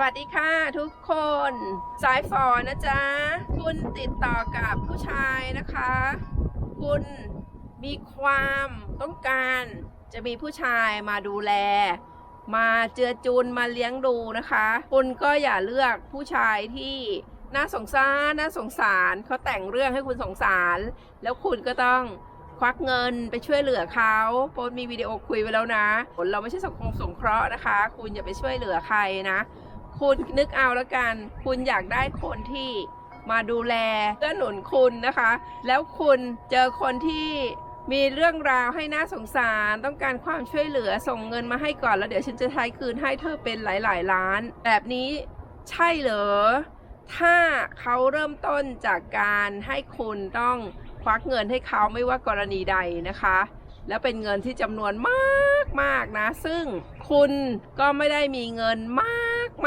สวัสดีค่ะทุกคนสายฝอนะจ๊ะ คุณติดต่อกับผู้ชายนะคะ คุณมีความต้องการจะมีผู้ชายมาดูแล มาเจือจุนมาเลี้ยงดูนะคะ คุณก็อย่าเลือกผู้ชายที่น่าสงสารน่าสงสารเขาแต่งเรื่องให้คุณสงสาร แล้วคุณก็ต้องควักเงินไปช่วยเหลือเขาโพสมีวิดีโอคุยไว้แล้วนะ เราไม่ใช่สังคมสงเคราะห์นะคะ คุณอย่าไปช่วยเหลือใครนะ คุณนึกเอาแล้วกัน คุณอยากได้คนที่มาดูแลเกื้อหนุนคุณนะคะ แล้วคุณเจอคนที่มีเรื่องราวให้น่าสงสาร ต้องการความช่วยเหลือส่งเงินมาให้ก่อนแล้วเดี๋ยวฉันจะใช้คืนให้เธอเป็นหลาย ๆ ล้าน แบบนี้ใช่เหรอ ถ้าเขาเริ่มต้นจากการให้คุณต้องควักเงินให้เขาไม่ว่ากรณีใดนะคะ แล้วเป็นเงินที่จำนวนมากมากๆนะ ซึ่งคุณก็ไม่ได้มีเงินมาก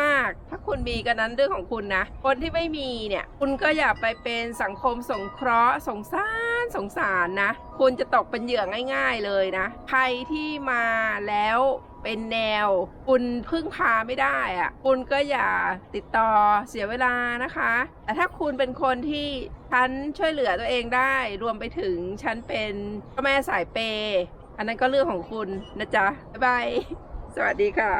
มากๆถ้าคุณมีก็นั้นเรื่องของคุณนะ คนที่ไม่มีเนี่ย คุณก็อย่าไปเป็นสังคมสงเคราะห์สงสารสงสารนะ คุณจะตกเป็นเหยื่อง่าย ๆเลยนะ ใครที่มาแล้วเป็นแนว คุณพึ่งพาไม่ได้อะคุณก็อย่าติดต่อเสียเวลานะคะ แต่ถ้าคุณเป็นคนที่ฉันช่วยเหลือตัวเองได้ รวมไปถึงฉันเป็นพ่อแม่สายเปย์อันนั้นก็เรื่องของคุณนะจ๊ะ บ๊ายบาย สวัสดีค่ะ